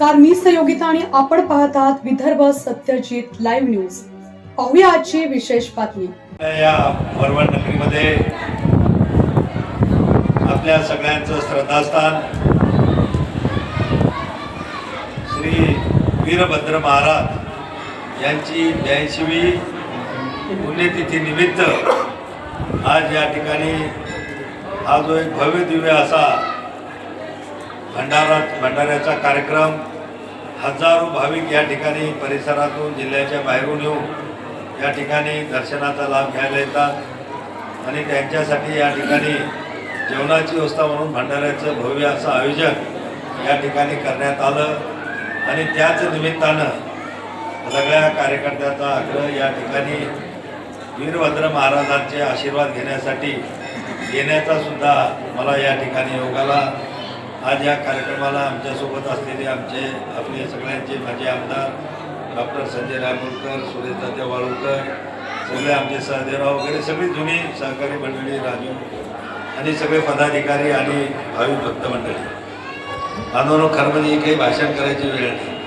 नमस्कार मी सहयोगिता आणि आपण पाहत आहात विदर्भ सत्यजित लाईव्ह न्यूज. पाहूया आजची विशेष बातमी. या परवण नगरीमध्ये आपल्या सगळ्यांचं श्रद्धास्थान श्री वीरभद्र महाराज यांची ब्याऐंशीवी पुण्यतिथी निमित्त आज या ठिकाणी हा जो एक भव्य दिव्य असा भंडारा भंडाऱ्याचा कार्यक्रम हजारो भाविक या ठिकाणी परिसरातून जिल्ह्याच्या बाहेरून येऊन या ठिकाणी दर्शनाचा लाभ घ्यायला येतात. आणि त्यांच्यासाठी या ठिकाणी जेवणाची व्यवस्था म्हणून भंडाऱ्याचं भव्य असं आयोजन या ठिकाणी करण्यात आलं. आणि त्याच निमित्तानं सगळ्या कार्यकर्त्याचा आग्रह या ठिकाणी वीरभद्र महाराजांचे आशीर्वाद घेण्यासाठी येण्याचा सुद्धा मला या ठिकाणी योगाला आज या कार्यक्रमाला आमच्यासोबत असलेले आमचे आपले सगळ्यांचे माझे आमदार डॉक्टर संजय रायमुलकर सुरेश दादा वाळूकर सगळे आमचे सहदेवराव वगैरे सगळी जुनी सहकारी मंडळी राजू आणि सगळे पदाधिकारी आणि भावी भक्त मंडळी. बांधवांनो खरं म्हणजे काही भाषण करायची वेळ नाही.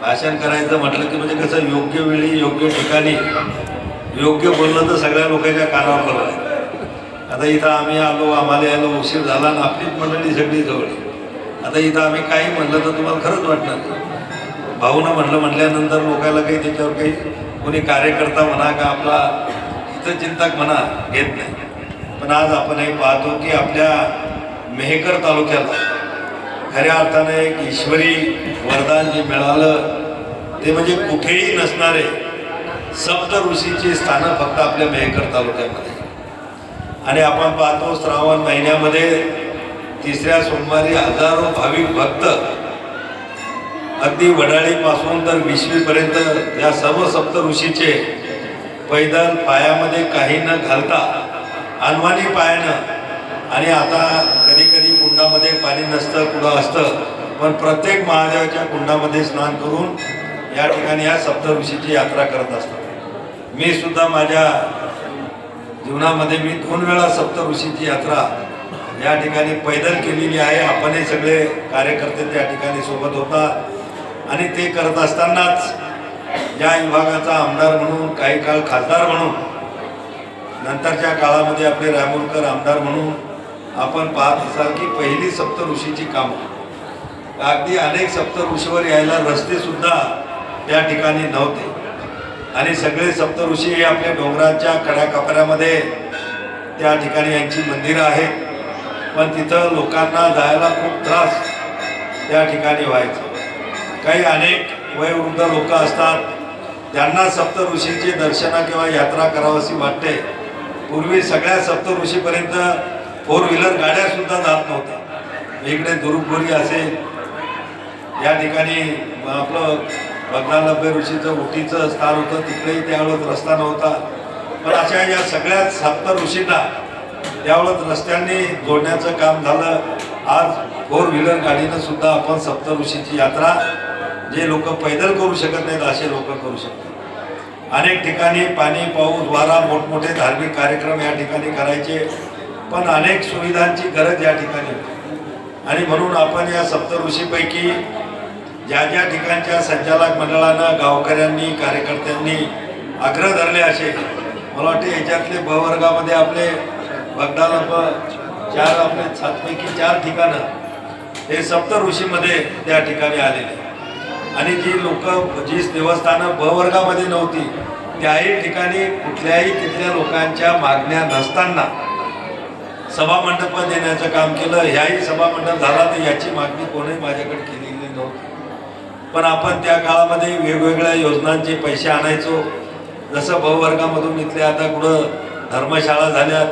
भाषण करायचं म्हटलं की म्हणजे कसं योग्य वेळी योग्य ठिकाणी योग्य बोललं तर सगळ्या लोकांच्या कानावर पडलं. आता इथं आम्ही आलो आम्हाला यायला उशीर झाला आणि आपलीच मंडळी सगळी जवळ आता इथं आम्ही काही म्हणलं तर तुम्हाला खरंच वाटणार नाही. भाऊनं म्हणलं म्हटल्यानंतर लोकांना काही त्याच्यावर काही कोणी कार्यकर्ता म्हणा का आपला इथं चिंतक म्हणा घेत नाही. पण आज आपण हे पाहतो की आपल्या मेहकर तालुक्याला खऱ्या अर्थाने एक ईश्वरी वरदान जे मिळालं ते म्हणजे कुठेही नसणारे सप्त ऋषीची स्थानं फक्त आपल्या मेहकर तालुक्यामध्ये. आणि आपण पाहतो श्रावण महिन्यामध्ये तिसऱ्या सोमवारी हजारो भाविक भक्त अगदी वडाळीपासून तर विश्वीपर्यंत या सर्व सप्त ऋषीचे पैदल पायामध्ये काही न घालता अनवाणी पायानं आणि आता कधी कधी कुंडामध्ये पाणी नसतं कुठं असतं पण प्रत्येक महादेवाच्या कुंडामध्ये स्नान करून या ठिकाणी या सप्त ऋषीची यात्रा करत असतात. मी सुद्धा माझ्या जीवनामध्ये मी दोन वेळा सप्त ऋषीची यात्रा या ठिकाणी पैदल केलेली आहे. आपणही सगळे कार्यकर्ते त्या ठिकाणी सोबत होता. आणि ते करत असतानाच या विभागाचा आमदार म्हणून काही काळ खासदार म्हणून नंतरच्या काळामध्ये आपले रामोलकर आमदार म्हणून आपण पाहत असाल की पहिली सप्त ऋषीची कामं. अगदी अनेक सप्त ऋषीवर यायला रस्तेसुद्धा त्या ठिकाणी नव्हते. आणि सगळे सप्तऋषी हे आपल्या डोंगराच्या कड्याकपऱ्यामध्ये त्या ठिकाणी यांची मंदिरं आहेत. पण तिथं लोकांना जायला खूप त्रास त्या ठिकाणी व्हायचा. काही अनेक वयोवृद्ध लोक असतात त्यांना सप्तऋषींची दर्शना किंवा यात्रा करावीशी वाटते. पूर्वी सगळ्या सप्तऋषीपर्यंत फोर व्हीलर गाड्यासुद्धा जात नव्हत्या. इकडे दुरुपगोरी असेल. या ठिकाणी आपलं बगदानब्बे ऋषीचं उटीचं स्थान होतं तिकडेही त्यावेळेस रस्ता नव्हता. पण अशा या सगळ्या सप्त ऋषींना त्यावेळेस रस्त्यांनी जोडण्याचं काम झालं. आज फोर व्हीलर गाडीनं सुद्धा आपण सप्त ऋषीची यात्रा जे लोक पैदल करू शकत नाहीत असे लोक करू शकतात. अनेक ठिकाणी पाणी पाऊस वारा मोठमोठे धार्मिक कार्यक्रम या ठिकाणी करायचे. पण अनेक सुविधांची गरज या ठिकाणी होती. आणि म्हणून आपण या सप्तऋषीपैकी ज्या ज्या ठिकाणच्या संचालक मंडळानं गावकऱ्यांनी कार्यकर्त्यांनी आग्रह धरले असे मला वाटते याच्यातले ब वर्गामध्ये आपले बगदालब चार आपले सातपैकी चार ठिकाणं हे सप्त ऋषीमध्ये त्या ठिकाणी आलेले. आणि जी लोक जी देवस्थानं ब वर्गामध्ये नव्हती त्याही ठिकाणी कुठल्याही तिथल्या लोकांच्या मागण्या नसताना सभामंडप देण्याचं काम केलं. ह्याही सभामंडप झाला तर याची मागणी कोणीही माझ्याकडे केलेली नव्हती. पण आपण त्या काळामध्ये वेगवेगळ्या योजनांचे पैसे आणायचो. जसं बहुवर्गामधून इथले आता कुठं धर्मशाळा झाल्यात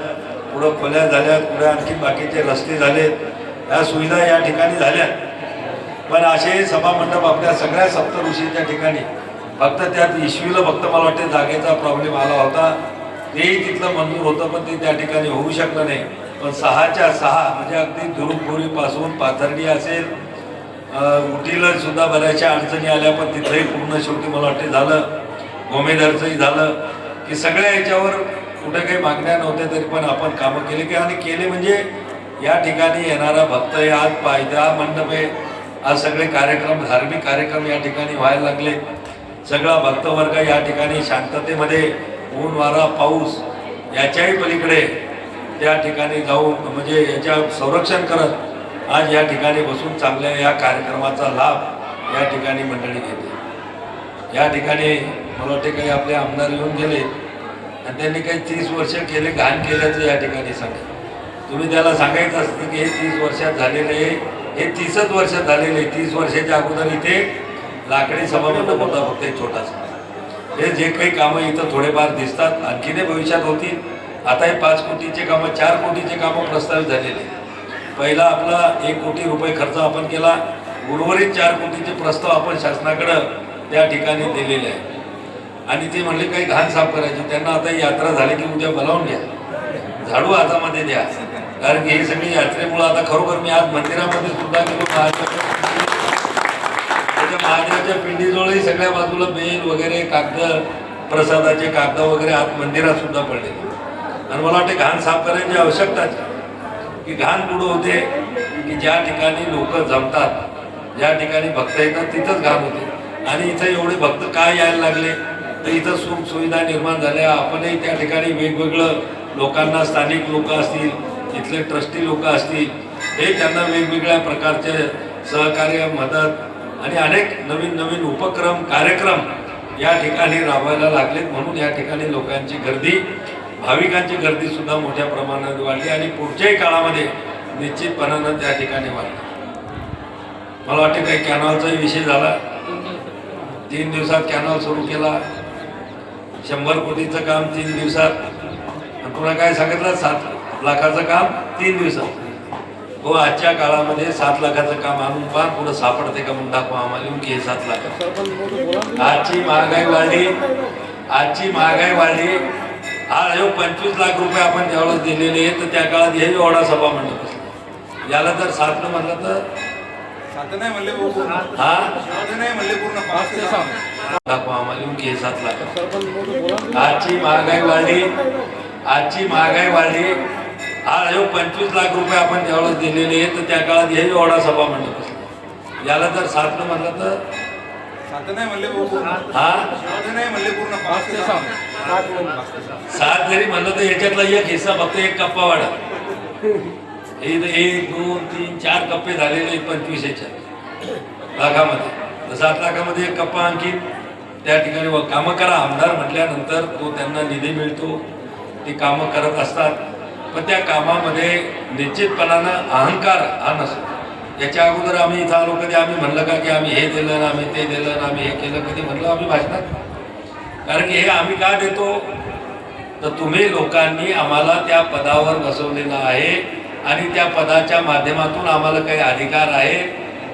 कुठं खोल्या झाल्यात कुठं आणखी बाकीचे रस्ते झालेत ह्या सुविधा या ठिकाणी झाल्यात. पण असे सभामंडप आपल्या सगळ्या सप्तऋषीच्या ठिकाणी. फक्त त्यात इशवीला फक्त मला वाटते जागेचा प्रॉब्लेम आला होता. तेही तिथलं मंजूर होतं पण ते त्या ठिकाणी होऊ शकलं नाही. पण सहाच्या सहा म्हणजे अगदी धुरुपुरीपासून पाथर्डी असेल उटीला सुद्धा बऱ्याचशा अडचणी आल्या पण तिथंही पूर्ण शेवटी मला वाटते झालं. गोमेदारचंही झालं. की सगळ्या याच्यावर कुठे काही मागण्या नव्हत्या तरी पण आपण कामं केले. की आणि केले म्हणजे या ठिकाणी येणारा भक्त आहे आज पायदा मंडप आहे आज सगळे कार्यक्रम धार्मिक कार्यक्रम या ठिकाणी व्हायला लागले. सगळा भक्तवर्ग या ठिकाणी शांततेमध्ये ऊन वारा पाऊस याच्याही पलीकडे त्या ठिकाणी जाऊन म्हणजे याच्या संरक्षण करत आज या ठिकाणी बसून चांगल्या या कार्यक्रमाचा लाभ या ठिकाणी मंडळी घेते या ठिकाणी मला वाटते काही आपले आमदार येऊन गेले आणि त्यांनी काही तीस वर्ष केले घाण केल्याचं या ठिकाणी सांगितलं तुम्ही त्याला सांगायचं असतं की हे तीस वर्षात झालेले आहे, हे तीसच वर्षात झालेले आहे. तीस वर्षाच्या अगोदर इथे लाकडी सभामंडप होता फक्त एक छोटासा हे जे काही कामं इथं थोडेफार दिसतात आणखीने भविष्यात होतील आता हे पाच कोटीचे कामं चार कोटीचे कामं प्रस्तावित झालेले आहेत. पहिला आपला एक कोटी रुपये खर्च आपण केला. उर्वरित चार कोटीचे प्रस्ताव आपण शासनाकडं त्या ठिकाणी दिलेले आहे आणि ते म्हणले काही घाण साफ करायची. त्यांना आता यात्रा झाली की उद्या बोलावून घ्या. झाडू हातामध्ये द्या. कारण की ही सगळी यात्रेमुळं आता खरोखर मी आज मंदिरामध्ये सुद्धा गेलो. महादेवाच्या त्याच्या महादेवाच्या पिंडीजवळही सगळ्या बाजूला बेल वगैरे कागद प्रसादाचे कागद वगैरे आत मंदिरात सुद्धा पडले आणि मला वाटते घाण साफ करायची आवश्यकताच की घाण कुठं होते की ज्या ठिकाणी लोक जमतात ज्या ठिकाणी भक्त येतात तिथंच घाण होते. आणि इथं एवढे भक्त काय यायला लागले? तर इथं सुख सुविधा निर्माण झाल्या. आपणही त्या ठिकाणी वेगवेगळं लोकांना स्थानिक लोक असतील इथले ट्रस्टी लोक असतील हे त्यांना वेगवेगळ्या प्रकारचे सहकार्य मदत आणि अनेक नवीन नवीन उपक्रम कार्यक्रम या ठिकाणी राबवायला लागलेत. म्हणून या ठिकाणी लोकांची गर्दी भाविकांची गर्दी सुद्धा मोठ्या प्रमाणात वाढली आणि पुढच्याही काळामध्ये निश्चितपणानं त्या ठिकाणी वाढली मला वाटते काही कॅनॉलचाही विषय झाला. तीन दिवसात कॅनॉल सुरू केला. शंभर कोटीचं काम तीन दिवसात. पुन्हा काय सांगितलं? सात लाखाचं काम तीन दिवसात. हो आजच्या काळामध्ये सात लाखाचं काम आणून पार पुढं सापडते का म्हणून दाखवा आम्हाला. येऊन की हे सात लाख. आजची महागाई वाढली. आजची महागाई वाढली. हा ह्यो पंचवीस लाख रुपये आपण त्यावेळेस दिलेले आहेत तर त्या काळात हे एवढा सभा मंडप असला. याला जर सातनं म्हणलं तर सात नाही म्हणले पूर्ण हा? सात नाही म्हणले पूर्ण पाच ते आम्हाला हे सात लाख. आजची महागाई वाढली. आजची महागाई वाढली. हा ह्यो पंचवीस लाख रुपये आपण त्यावेळेस दिलेले आहेत तर त्या काळात हे एवढा सभा मंडप असला. याला जर सातनं म्हणलं तर हा? सात जरी म्हणलं तर याच्यातला एक हिस्सा फक्त एक कप्पा वाढा. हे एक दोन तीन चार कप्पे झालेले आहेत पंचवीस याच्यात लाखामध्ये सात लाखामध्ये एक कप्पा आणखी. त्या ठिकाणी व कामं करा. आमदार म्हटल्यानंतर तो त्यांना निधी मिळतो. ते कामं करत असतात. पण त्या कामामध्ये निश्चितपणानं अहंकार हा नसतो. याच्या अगोदर आम्ही इथं आलो कधी आम्ही म्हणलं का की आम्ही हे दिलं ना आम्ही ते दिलं ना आम्ही हे केलं कधी म्हणलं आम्ही भाषणात? कारण की हे आम्ही का देतो? तर तुम्ही लोकांनी आम्हाला त्या पदावर बसवलेलं आहे आणि त्या पदाच्या माध्यमातून आम्हाला काही अधिकार आहे.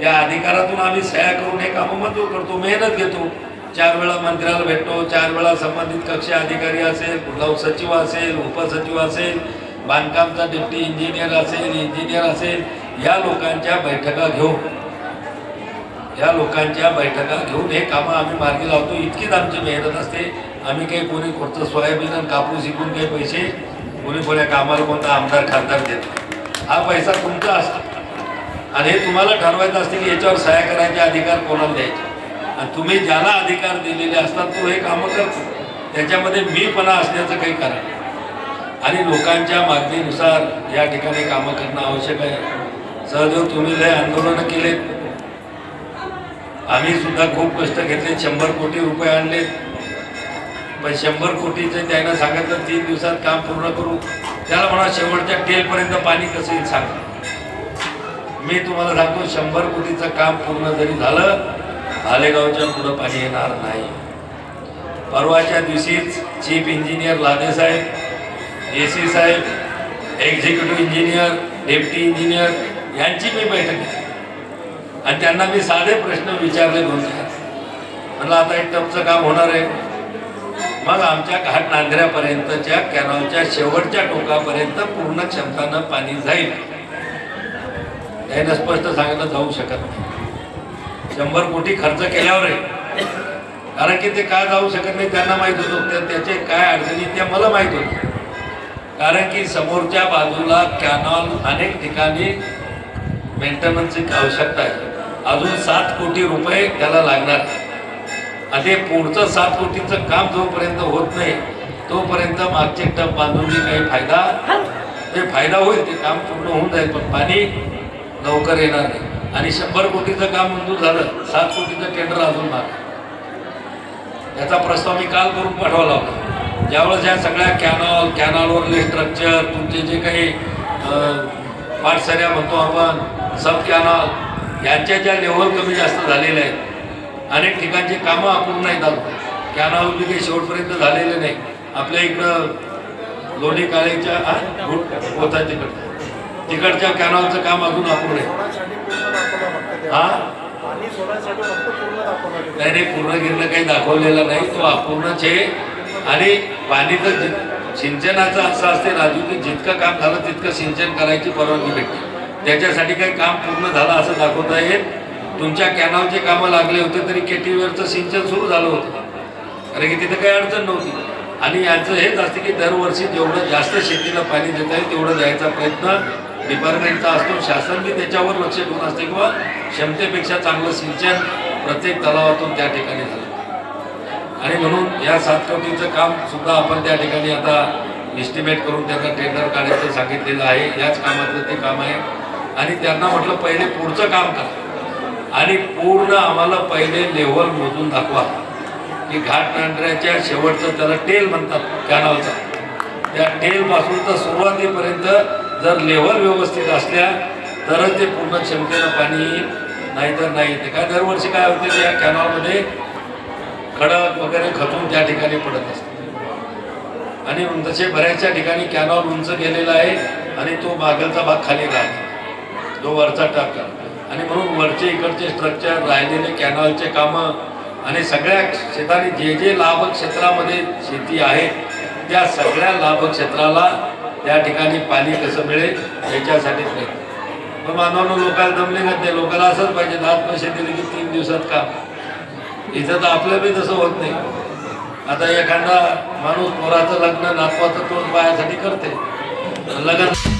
त्या अधिकारातून आम्ही सह्या करून हे कामं मंजूर करतो मेहनत घेतो. चार वेळा मंत्र्याला भेटतो चार वेळा संबंधित कक्ष अधिकारी असेल कुठला सचिव असेल उपसचिव असेल बांधकामचा डिप्टी इंजिनियर असेल इंजिनियर असेल या लोकांच्या बैठका घेऊन या लोकांच्या बैठका घेऊन हे कामं आम्ही मार्गी लावतो. इतकीच आमची मेहनत असते. आम्ही काही कोणी कोणतं सोयाबीन आणि कापूस विकून काही पैसे कोणी कोण्या कामाला कोणता आमदार खासदार देत हा पैसा तुमचा असतो. आणि हे तुम्हाला ठरवायचं असते की याच्यावर सह्या करायचे अधिकार कोणाला द्यायचे? आणि तुम्ही ज्याला अधिकार दिलेले असतात तो हे कामं करतो. त्याच्यामध्ये मीपणा असण्याचं काही कारण आणि लोकांच्या मागणीनुसार या ठिकाणी कामं करणं आवश्यक आहे. सहदेव तुम्ही लय आंदोलनं केलेत आम्ही सुद्धा खूप कष्ट घेतले शंभर कोटी रुपये आणले. पण शंभर कोटीचं त्यानं सांगितलं तीन दिवसात काम पूर्ण करू. त्याला म्हणा शेवटच्या टेलपर्यंत पाणी कसं येईल सांगा. मी तुम्हाला सांगतो शंभर कोटीचं काम पूर्ण जरी झालं आलेगावच्या पुढं पाणी येणार नाही. परवाच्या दिवशीच चीफ इंजिनियर लादे साहेब ए सी साहेब एक्झिक्युटिव्ह इंजिनियर डेप्टी इंजिनियर यांची मी बैठक घेतली. आणि त्यांना मी साधे प्रश्न विचारले दोन म्हणलं आता एक टपचं काम होणार आहे. मग आमच्या घाट नांदऱ्यापर्यंतच्या कॅनॉलच्या शेवटच्या टोकापर्यंत पूर्ण क्षमतानं पाणी जाईल. त्यानं स्पष्ट सांगितलं जाऊ शकत नाही. शंभर कोटी खर्च केल्यावर आहे. कारण की ते का जाऊ शकत नाही त्यांना माहीत होतं. त्याचे काय अडचणी त्या मला माहीत होतं. कारण की समोरच्या बाजूला कॅनॉल अनेक ठिकाणी मेंटेनन्सची आवश्यकता आहे. अजून सात कोटी रुपये त्याला लागणार. आणि ते पुढचं सात कोटीचं काम जोपर्यंत होत नाही तोपर्यंत मागचे टप बांधून काही फायदा ते फायदा होईल ते काम पूर्ण होऊन जाईल पण पाणी लवकर येणार नाही. आणि शंभर कोटीचं काम मंजूर झालं सात कोटीचं टेंडर अजून माग. याचा प्रस्ताव मी काल करून पाठवला होता ज्यावेळेस या सगळ्या कॅनॉल कॅनॉलवरले स्ट्रक्चर तुमचे जे काही पाठसऱ्या म्हणतो आपण सब कॅनॉल यांच्या ज्या लेवल कमी जास्त झालेल्या आहेत अनेक ठिकाणचे कामं अपूर्ण आहेत झालो कॅनॉल बी काही शेवटपर्यंत झालेले नाही. आपल्या इकडं लोणी काळेच्या होता तिकडं. तिकडच्या कॅनॉलचं काम अजून अपूर्ण आहे हा? नाही नाही पूर्ण गिरणं काही दाखवलेलं नाही. तो अपूर्णच आहे. आणि पाणी तर सिंचनाचं असं असते राजू की जितकं काम झालं तितकं सिंचन करायची परवानगी भेटते. त्याच्यासाठी काही काम पूर्ण झालं असं दाखवता येईल तुमच्या कॅनॉलचे कामं लागले होते तरी केटीवरचं सिंचन सुरू झालं होतं. कारण की तिथं काही अडचण नव्हती. आणि यांचं हेच असते की दरवर्षी जेवढं जास्त शेतीला पाणी देता येईल तेवढं द्यायचा प्रयत्न डिपार्टमेंटचा असतो. शासन बी त्याच्यावर लक्ष ठेवून असते किंवा क्षमतेपेक्षा चांगलं सिंचन प्रत्येक तलावातून त्या ठिकाणी झालं. आणि म्हणून या सात कोटीचं काम सुद्धा आपण त्या ठिकाणी आता इस्टिमेट करून त्याचा टेंडर काढायचं सांगितलेलं आहे. याच कामातलं ते काम आहे. आणि त्यांना म्हटलं पहिले पुढचं काम करा. आणि पूर्ण आम्हाला पहिले लेवल मोजून दाखवा. की घाटनांड्याच्या शेवटचं त्याला टेल म्हणतात कॅनलचा त्या टेलपासून तर सुरुवातीपर्यंत जर लेवल व्यवस्थित असल्या तरच ते पूर्ण क्षमतेनं पाणी नाही तर नाही. ते काय दरवर्षी काय होते या कॅनॉलमध्ये खडक वगैरे खचून त्या ठिकाणी पडत असते. आणि तसे बऱ्याचशा ठिकाणी कॅनॉल उंच गेलेला आहे आणि तो मागलचा भाग खाली राहतो. जो वरचा टाका आणि म्हणून वरचे इकडचे स्ट्रक्चर राहिलेले कॅनॉलचे कामं आणि सगळ्या शेतानी जे जे लाभ क्षेत्रामध्ये शेती आहे त्या सगळ्या लाभ क्षेत्राला त्या ठिकाणी पाणी कसं मिळेल याच्यासाठी प्रयत्न. पण मानवानं लोकांना दमले का ते? लोकांना असंच पाहिजे दहा पैसे दिले की तीन दिवसात काम. इथं तर आपलं बी तसं होत नाही. आता एखादा माणूस पोराचं लग्न नातवाचं तोंड पायासाठी करते लग्न